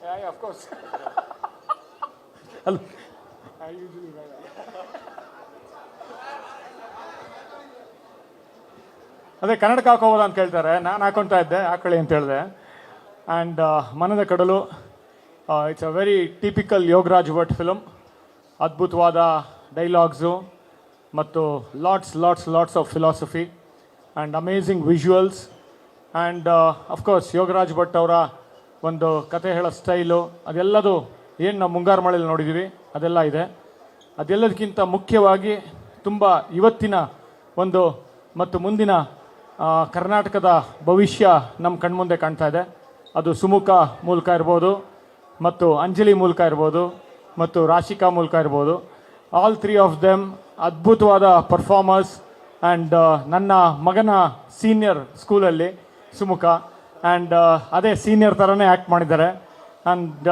Yeah, yeah, of course. Hello. I usually wear out. ಅದೇ ಕನ್ನಡಕ್ಕೆ ಹಾಕೋಬೋದ ಅಂತ ಕೇಳ್ತಾರೆ ನಾನು ಹಾಕೊತಾ ಇದ್ದೆ ಹಾಕೊಳ್ಳಿ ಅಂತ ಹೇಳಿದೆ and Manada Kadalu it's a very typical Yogaraj Bhat film ಅದ್ಭುತವಾದ ಡೈಲಾಗ್ಸು ಮತ್ತು lots lots lots of philosophy and amazing visuals and of course Yogaraj Bhat ಅವರ ಒಂದು ಕತೆ ಹೇಳೋ ಸ್ಟೈಲು, ಅದೆಲ್ಲದು ಏನು ನಾವು ಮುಂಗಾರು ಮಳೆಯಲ್ಲಿ ನೋಡಿದ್ದೀವಿ ಅದೆಲ್ಲ ಇದೆ. ಅದೆಲ್ಲದಕ್ಕಿಂತ ಮುಖ್ಯವಾಗಿ ತುಂಬ ಇವತ್ತಿನ ಒಂದು ಮತ್ತು ಮುಂದಿನ ಕರ್ನಾಟಕದ ಭವಿಷ್ಯ ನಮ್ಮ ಕಣ್ಮುಂದೆ ಕಾಣ್ತಾ ಇದೆ. ಅದು ಸುಮುಖ ಮೂಲಕ ಇರ್ಬೋದು, ಮತ್ತು ಅಂಜಲಿ ಮೂಲಕ ಇರ್ಬೋದು, ಮತ್ತು ರಾಶಿಕಾ ಮೂಲಕ ಇರ್ಬೋದು. ಆಲ್ ತ್ರೀ ಆಫ್ ದೆಮ್ ಅದ್ಭುತವಾದ ಪರ್ಫಾರ್ಮರ್ಸ್ ಆ್ಯಂಡ್ ನನ್ನ ಮಗನ ಸೀನಿಯರ್ ಸ್ಕೂಲಲ್ಲಿ ಸುಮುಖ. ಆ್ಯಂಡ್ ಅದೇ ಸೀನಿಯರ್ ಥರನೇ ಆ್ಯಕ್ಟ್ ಮಾಡಿದ್ದಾರೆ. And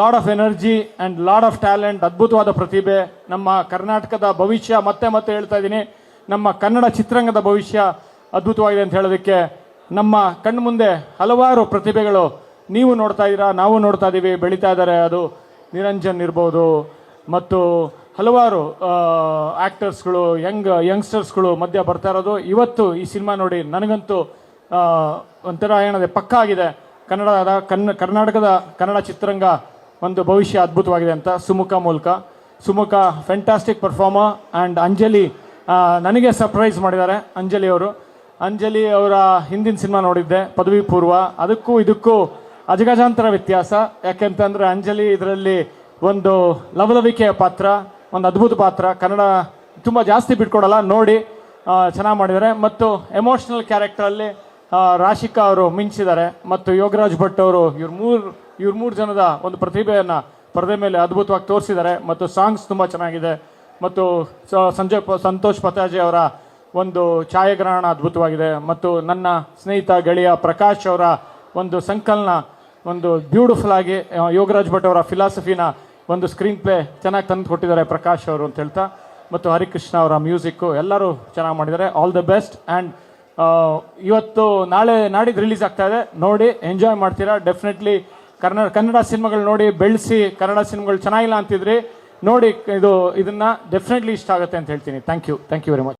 load of energy and load of talent ಅದ್ಭುತವಾದ ಪ್ರತಿಭೆ. ನಮ್ಮ ಕರ್ನಾಟಕದ ಭವಿಷ್ಯ ಮತ್ತೆ ಮತ್ತೆ ಹೇಳ್ತಾ ಇದ್ದೀನಿ. ನಮ್ಮ ಕನ್ನಡ ಚಿತ್ರರಂಗದ ಭವಿಷ್ಯ ಅದ್ಭುತವಾಗಿದೆ ಅಂತ ಹೇಳೋದಕ್ಕೆ ನಮ್ಮ ಕಣ್ಣು ಮುಂದೆ ಹಲವಾರು ಪ್ರತಿಭೆಗಳು ನೀವು ನೋಡ್ತಾ ಇದ್ದೀರಾ, ನಾವು ನೋಡ್ತಾ ಇದ್ದೀವಿ, ಬೆಳೀತಾ ಇದ್ದಾರೆ. ಅದು ನಿರಂಜನ್ ಇರ್ಬೋದು ಮತ್ತು ಹಲವಾರು ಆ್ಯಕ್ಟರ್ಸ್ಗಳು ಯಂಗ್ ಯಂಗ್ಸ್ಟರ್ಸ್ಗಳು ಮಧ್ಯ ಬರ್ತಾ ಇರೋದು. ಇವತ್ತು ಈ ಸಿನಿಮಾ ನೋಡಿ ನನಗಂತೂ ಒಂಥರ ಏನದೆ ಪಕ್ಕ ಆಗಿದೆ ಕನ್ನಡದ, ಕನ್ನ, ಕರ್ನಾಟಕದ ಕನ್ನಡ ಚಿತ್ರರಂಗ ಒಂದು ಭವಿಷ್ಯ ಅದ್ಭುತವಾಗಿದೆ ಅಂತ ಸುಮುಖ ಮೂಲಕ. Sumukha fantastic performer and Anjali ನನಗೆ ಸರ್ಪ್ರೈಸ್ ಮಾಡಿದ್ದಾರೆ ಅಂಜಲಿ ಅವರು. ಅಂಜಲಿ ಅವರ ಹಿಂದಿನ ಸಿನಿಮಾ ನೋಡಿದ್ದೆ, ಪದವಿ ಪೂರ್ವ. ಅದಕ್ಕೂ ಇದಕ್ಕೂ ಅಜಗಜಾಂತರ ವ್ಯತ್ಯಾಸ. ಯಾಕೆಂತಂದರೆ ಅಂಜಲಿ ಇದರಲ್ಲಿ ಒಂದು ಲವಲವಿಕೆಯ ಪಾತ್ರ, ಒಂದು ಅದ್ಭುತ ಪಾತ್ರ. ಕನ್ನಡ ತುಂಬ ಜಾಸ್ತಿ ಬಿಟ್ಕೊಡಲ್ಲ, ನೋಡಿ ಚೆನ್ನಾಗಿ ಮಾಡಿದ್ದಾರೆ. ಮತ್ತು ಎಮೋಷ್ನಲ್ ಕ್ಯಾರೆಕ್ಟರಲ್ಲಿ ರಾಶಿಕಾ ಅವರು ಮಿಂಚಿದ್ದಾರೆ ಮತ್ತು ಯೋಗರಾಜ್ ಭಟ್ ಅವರು ಇವ್ರ ಮೂರು ಇವ್ರ ಮೂರು ಜನದ ಒಂದು ಪ್ರತಿಭೆಯನ್ನು ಪರದೆ ಮೇಲೆ ಅದ್ಭುತವಾಗಿ ತೋರಿಸಿದ್ದಾರೆ ಮತ್ತು ಸಾಂಗ್ಸ್ ತುಂಬ ಚೆನ್ನಾಗಿದೆ ಮತ್ತು ಸಂಜಯ್ ಸಂತೋಷ್ ಪತಾಜೆ ಅವರ ಒಂದು ಛಾಯಾಗ್ರಹಣ ಅದ್ಭುತವಾಗಿದೆ ಮತ್ತು ನನ್ನ ಸ್ನೇಹಿತ ಗೆಳೆಯ ಪ್ರಕಾಶ್ ಅವರ ಒಂದು ಸಂಕಲನ ಒಂದು ಬ್ಯೂಟಿಫುಲ್ ಆಗಿ ಯೋಗರಾಜ್ ಭಟ್ ಅವರ ಫಿಲಾಸಫಿನ ಒಂದು ಸ್ಕ್ರೀನ್ ಪ್ಲೇ ಚೆನ್ನಾಗಿ ತಂದು ಕೊಟ್ಟಿದ್ದಾರೆ ಪ್ರಕಾಶ್ ಅವರು ಅಂತ ಹೇಳ್ತಾ, ಮತ್ತು ಹರಿಕೃಷ್ಣ ಅವರ ಮ್ಯೂಸಿಕ್ಕು ಎಲ್ಲರೂ ಚೆನ್ನಾಗಿ ಮಾಡಿದ್ದಾರೆ. ಆಲ್ ದ ಬೆಸ್ಟ್ ಆ್ಯಂಡ್ ಇವತ್ತು ನಾಳೆ ನಾಡಿದ್ದು ರಿಲೀಸ್ ಆಗ್ತಾ ಇದೆ. ನೋಡಿ ಎಂಜಾಯ್ ಮಾಡ್ತೀರಾ? ಡೆಫಿನೆಟ್ಲಿ ಕನ್ನಡ ಕನ್ನಡ ಸಿನಿಮಾಗಳು ನೋಡಿ, ಬೆಳೆಸಿ ಕನ್ನಡ ಸಿನಿಮಾಗಳು ಚೆನ್ನಾಗಿಲ್ಲ ಅಂತಿದ್ರಿ. ನೋಡಿ, ಇದು, ಇದನ್ನ ಡೆಫಿನೆಟ್ಲಿ ಇಷ್ಟ ಆಗುತ್ತೆ ಅಂತ ಹೇಳ್ತೀನಿ. Thank you thank you very much